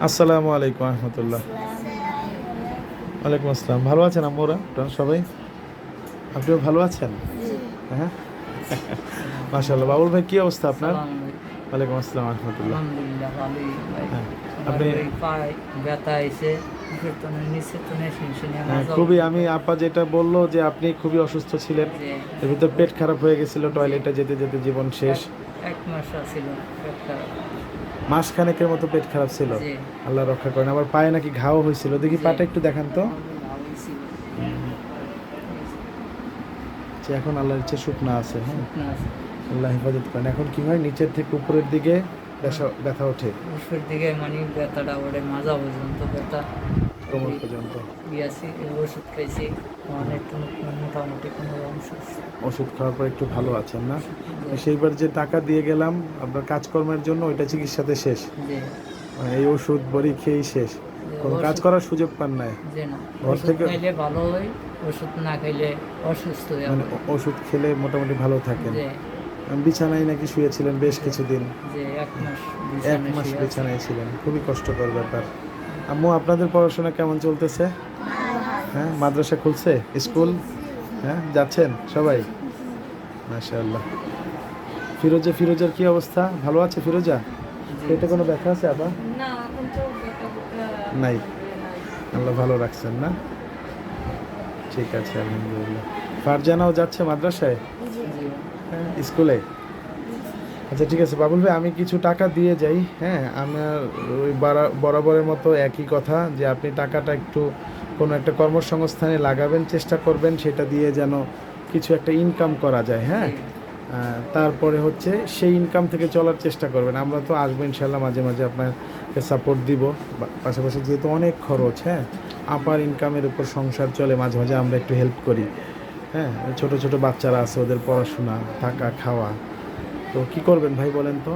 আসসালামু আলাইকুম রহমতুল্লাহ। ওয়ালাইকুম আসসালাম। ভালো আছেন আমরা সবাই? আপনিও ভালো আছেন? হ্যাঁ? মাশাল্লাহ বাবুল ভাই কি অবস্থা আপনার? ওয়ালাইকুম আসসালাম রহমতুল্লাহ। ভাই হ্যাঁ, আপনি- ব্যথা এসে হ্যাঁ, খুবই আমি আপা যেটা বলল যে আপনি খুবই অসুস্থ ছিলেন। এর ভিতর পেট খারাপ হয়ে গেছিল টয়লেটে যেতে যেতে জীবন শেষ। এক মাস ছিল একটা মাসখানেকের মতো পেট খারাপ ছিল। আল্লাহ রক্ষা করেন। আবার পায়ে নাকি ঘাও হয়েছিল। দেখি পাটা একটু দেখান তো। যে এখন আল্লাহর ইচ্ছে শুকনা আছে হ্যাঁ। আল্লাহ হেফাজত করেন। এখন কি হয়? নিচের থেকে উপরের দিকে ব্যথা- ব্যথা ওঠে। উপরের দিকে মানে ব্যথাটা ওঠে মাজা পর্যন্ত ব্যথা কোমর পর্যন্ত। ওষুধ খাইছি মানে একটু মোটামুটি কোনো ওষুধ খাওয়ার পর একটু ভালো আছেন না? সেইবার যে টাকা দিয়ে গেলাম আপনার কাজকর্মের জন্য ওইটা চিকিৎসাতে শেষ। মানে এই ওষুধ বড়ি খেয়েই শেষ। কোনো কাজ করার সুযোগ পান নাই। না। ঘর থেকে- ভালো হয় ওষুধ না খাইলে অসুস্থ মানে ওষুধ খেলে মোটামুটি ভালো থাকেন। বিছানায় নাকি শুয়েছিলেন বেশ কিছুদিন। এক মাস। বিছানায় ছিলেন। খুবই কষ্টকর ব্যাপার। আম্মু আপনাদের পড়াশোনা কেমন চলতেছে? হ্যাঁ মাদ্রাসা খুলছে? স্কুল? হ্যাঁ যাচ্ছেন সবাই? মাশাআল্লাহ। ফিরোজা ফিরোজার কি অবস্থা? ভালো আছে ফিরোজা? পেটে কোনো ব্যথা আছে আবার? নাই। আল্লাহ ভালো রাখছেন না? ঠিক আছে আলহামদুলিল্লাহ। ফারজানাও যাচ্ছে মাদ্রাসায়? হ্যাঁ, স্কুলে? আচ্ছা ঠিক আছে বাবুল ভাই আমি কিছু টাকা দিয়ে যাই হ্যাঁ? আমার ওই বারা- বরাবরের মতো একই কথা যে আপনি টাকাটা একটু কোনো একটা কর্মসংস্থানে লাগাবেন চেষ্টা করবেন সেটা দিয়ে যেন কিছু একটা ইনকাম করা যায় হ্যাঁ? তারপরে হচ্ছে সেই ইনকাম থেকে চলার চেষ্টা করবেন। আমরা তো আসব ইনশাল্লাহ মাঝে মাঝে আপনাকে সাপোর্ট দিব। বা- পাশাপাশি যেহেতু অনেক খরচ হ্যাঁ? আপার ইনকামের উপর সংসার চলে মাঝে মাঝে আমরা একটু হেল্প করি হ্যাঁ? ছোট ছোট বাচ্চারা আছে ওদের পড়াশোনা থাকা খাওয়া তো কি করবেন ভাই বলেন তো?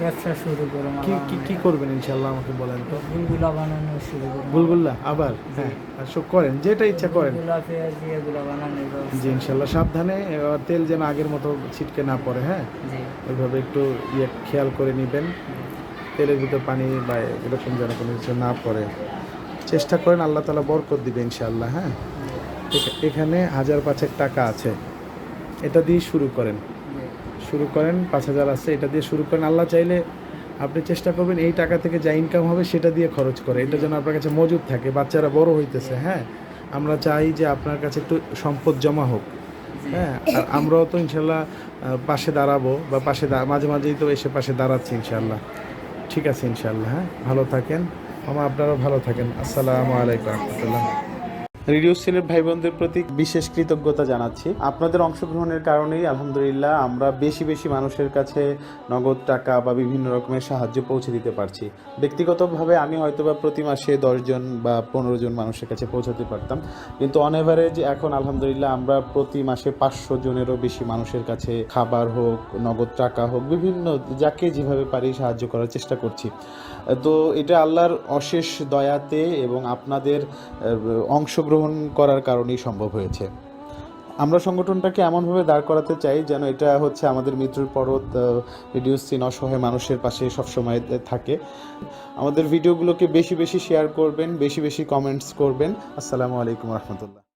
ব্যবসা শুরু করো কি কি কি করবেন ইনশাল্লাহ আমাকে বলেন তো? গুলগুলা বানানো শুরু করো বুলবুল্লাহ আবার? হ্যাঁ আর সব করেন যেটা ইচ্ছা করেন। গুলগুলা। জি ইনশাল্লাহ সাবধানে তেল যেন আগের মতো ছিটকে না পড়ে হ্যাঁ? ওইভাবে একটু ইয়ে খেয়াল করে নেবেন। তেলের ভিতর পানি বা এরকম যেন কোনো কিছু না পড়ে। চেষ্টা করেন আল্লাহ তালা বরকত দিবে ইনশাল্লাহ হ্যাঁ? এখ- এখানে হাজার পাঁচেক টাকা আছে। এটা দিয়ে শুরু করেন। শুরু করেন, পাঁচ হাজার আছে, এটা দিয়ে শুরু করেন। আল্লাহ চাইলে আপনি চেষ্টা করবেন, এই টাকা থেকে যা ইনকাম হবে সেটা দিয়ে খরচ করে। এটা যেন আপনার কাছে মজুদ থাকে, বাচ্চারা বড় হইতেছে হ্যাঁ? আমরা চাই যে আপনার কাছে একটু সম্পদ জমা হোক হ্যাঁ? আর আমরাও তো ইনশাল্লাহ পাশে দাঁড়াবো বা পাশে মাঝে মাঝেই তো এসে পাশে দাঁড়াচ্ছি ইনশাল্লাহ। ঠিক আছে ইনশাল্লাহ হ্যাঁ? ভালো থাকেন। আমার আপনারাও ভালো থাকেন। আসসালামু আলাইকুম, রহমতুল্লাহ। রেডিও সিলের ভাই বোনদের প্রতি বিশেষ কৃতজ্ঞতা জানাচ্ছি। আপনাদের অংশগ্রহণের কারণেই আলহামদুলিল্লাহ আমরা বেশি বেশি মানুষের কাছে নগদ টাকা বা বিভিন্ন রকমের সাহায্য পৌঁছে দিতে পারছি। ব্যক্তিগতভাবে আমি হয়তো বা প্রতি মাসে দশজন বা পনেরো জন মানুষের কাছে পৌঁছাতে পারতাম। কিন্তু অন এভারেজ এখন আলহামদুলিল্লাহ আমরা প্রতি মাসে পাঁচশো জনেরও বেশি মানুষের কাছে খাবার হোক নগদ টাকা হোক বিভিন্ন যাকে যেভাবে পারি সাহায্য করার চেষ্টা করছি। তো এটা আল্লাহর অশেষ দয়াতে এবং আপনাদের আহ, অংশগ্রহণ করার কারণেই সম্ভব হয়েছে। আমরা সংগঠনটাকে এমনভাবে দাঁড় করাতে চাই যেন এটা হচ্ছে আমাদের মৃত্যুর পরত রেডিও সিন অসহায় মানুষের পাশে সবসময় থাকে। আমাদের ভিডিওগুলোকে বেশি বেশি শেয়ার করবেন, বেশি বেশি কমেন্টস করবেন। আসসালামু আলাইকুম রহমতুল্লাহ।